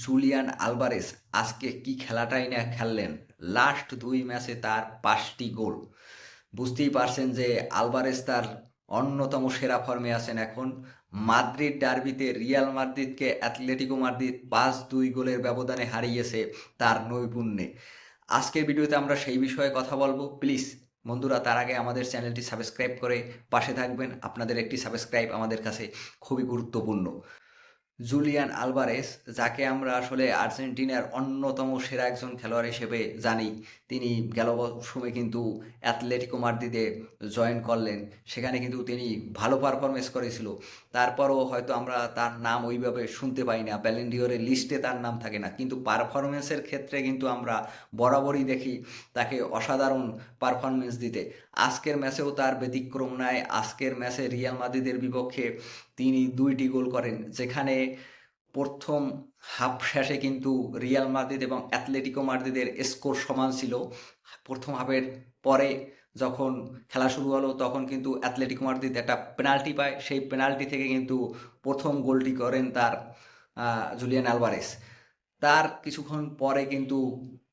Julian Alvarez আজকে কি খেলাটাই না খেললেন? লাস্ট দুই ম্যাচে তার পাঁচটি গোল। বুঝতেই পারছেন যে আলবারেস তার অন্যতম সেরা ফর্মে আছেন এখন। মাদ্রিদ ডার্বিতে রিয়াল মাদ্রিদকে অ্যাথলেটিকো মাদ্রিদ পাঁচ দুই গোলের ব্যবধানে হারিয়েছে তার নৈপুণ্যে। আজকের ভিডিওতে আমরা সেই বিষয়ে কথা বলব। প্লিজ বন্ধুরা, তার আগে আমাদের চ্যানেলটি সাবস্ক্রাইব করে পাশে থাকবেন। আপনাদের একটি সাবস্ক্রাইব আমাদের কাছে খুবই গুরুত্বপূর্ণ। জুলিয়ান আলভারেস, যাকে আমরা আসলে আর্জেন্টিনার অন্যতম সেরা একজন খেলোয়াড় হিসেবে জানি। তিনি গেল মৌসুমে কিন্তু অ্যাথলেটিকো মাদ্রিদে জয়েন করলেন। সেখানে কিন্তু তিনি ভালো পারফরমেন্স করেছিল। তারপরও হয়তো আমরা তার নাম ওইভাবে শুনতে পাই না। ব্যালেন্ডিওরের লিস্টে তার নাম থাকে না। কিন্তু পারফরমেন্সের ক্ষেত্রে কিন্তু আমরা বরাবরই দেখি তাকে অসাধারণ পারফরমেন্স দিতে। আজকের ম্যাচেও তার ব্যতিক্রম নাই। আজকের ম্যাচে রিয়াল মাদ্রিদের বিপক্ষে তিনি দুইটি গোল করেন। যেখানে প্রথম হাফ শেষে কিন্তু রিয়াল মাদ্রিদ এবং অ্যাথলেটিকো মাদ্রিদের স্কোর সমান ছিল। প্রথম হাফের পরে যখন খেলা শুরু হলো, তখন কিন্তু অ্যাথলেটিকো মাদ্রিদ একটা পেনাল্টি পায়। সেই পেনাল্টি থেকে কিন্তু প্রথম গোলটি করেন তার জুলিয়ান আলভারেস। তার কিছুক্ষণ পরে কিন্তু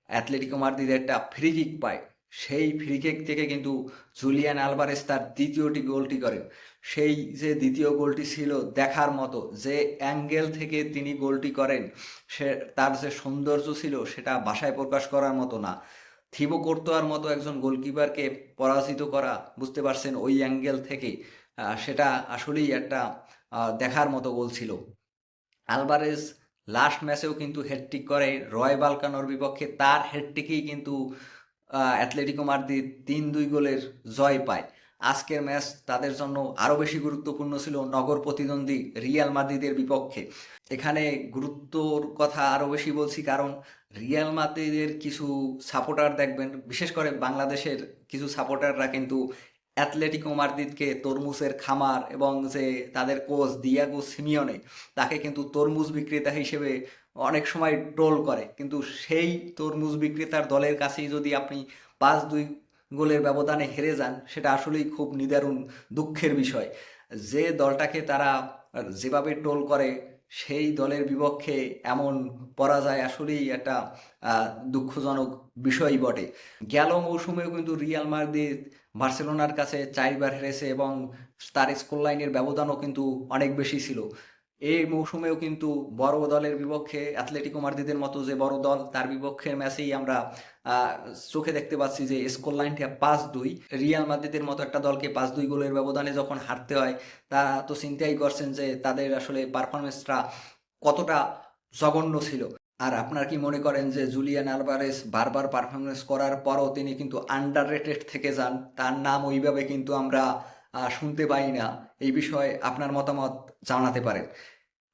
অ্যাথলেটিকো মাদ্রিদ একটা ফ্রি কিক পায়। সেই ফ্রি কিক থেকে কিন্তু জুলিয়ান আলভারেস তার দ্বিতীয়টি গোলটি করেন। সেই যে দ্বিতীয় গোলটি ছিল দেখার মতো, যে অ্যাঙ্গেল থেকে তিনি গোলটি করেন, সে তার যে সৌন্দর্য ছিল সেটা ভাষায় প্রকাশ করার মতো না। থিবো কোর্তোয়ার মতো একজন গোলকিপারকে পরাজিত করা, বুঝতে পারছেন ওই অ্যাঙ্গেল থেকে সেটা আসলেই একটা দেখার মতো গোল ছিল। আলভারেজ লাস্ট ম্যাচেও কিন্তু হ্যাটট্রিক করে রয় বালকানোর বিপক্ষে তার হ্যাটট্রিকেই কিন্তু অ্যাথলেটিকো মাদ্রিদ তিন দুই গোলের জয় পায়। আজকের ম্যাচ তাদের জন্য আরও বেশি গুরুত্বপূর্ণ ছিল নগর প্রতিদ্বন্দ্বী রিয়াল মাদ্রিদের বিপক্ষে। এখানে গুরুত্বর কথা আরও বেশি বলছি কারণ রিয়াল মাদ্রিদের কিছু সাপোর্টার দেখবেন, বিশেষ করে বাংলাদেশের কিছু সাপোর্টাররা কিন্তু অ্যাথলেটিকো মাদ্রিদকে তরমুজের খামার এবং যে তাদের কোচ দিয়াগো সিমিয়নে, তাকে কিন্তু তরমুজ বিক্রেতা হিসেবে অনেক সময় ট্রোল করে। কিন্তু সেই তরমুজ বিক্রেতার দলের কাছেই যদি আপনি পাঁচ দুই গোলের ব্যবধানে হেরে যান, সেটা আসলেই খুব নিদারুণ দুঃখের বিষয়। যে দলটাকে তারা যেভাবে ট্রোল করে, সেই দলের বিপক্ষে এমন পরাজয় আসলেই একটা দুঃখজনক বিষয় বটে। গেল মৌসুমেও কিন্তু রিয়াল মাদ্রিদ বার্সেলোনার কাছে চারবার হেরেছে এবং তার স্কোর লাইনের ব্যবধানও কিন্তু অনেক বেশি ছিল। এই মৌসুমেও কিন্তু বড় দলের বিপক্ষে অ্যাথলেটিকো মাদ্রিদের মতো যে বড় দল, তার বিপক্ষের ম্যাচেই আমরা চোখে দেখতে পাচ্ছি যে স্কোর লাইনটা পাঁচ দুই। রিয়াল মাদ্রিদের মতো একটা দলকে পাঁচ দুই গোলের ব্যবধানে যখন হারতে হয়, তা তো চিন্তাই করছেন যে তাদের আসলে পারফরমেন্সটা কতটা জঘন্য ছিল। আর আপনার কি মনে করেন যে জুলিয়ান আলভারেস বারবার পারফরমেন্স করার পরও তিনি কিন্তু আন্ডার রেটেড থেকে যান? তার নাম ওইভাবে কিন্তু আমরা শুনতে পাই না, এই বিষয়ে আপনার মতামত জানাতে পারেন।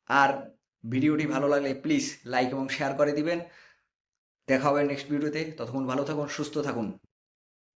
আর ভিডিওটি ভালো লাগলে প্লিজ লাইক এবং শেয়ার করে দিবেন। দেখা হবে নেক্সট ভিডিওতে ততক্ষণ ভালো থাকুন, সুস্থ থাকুন।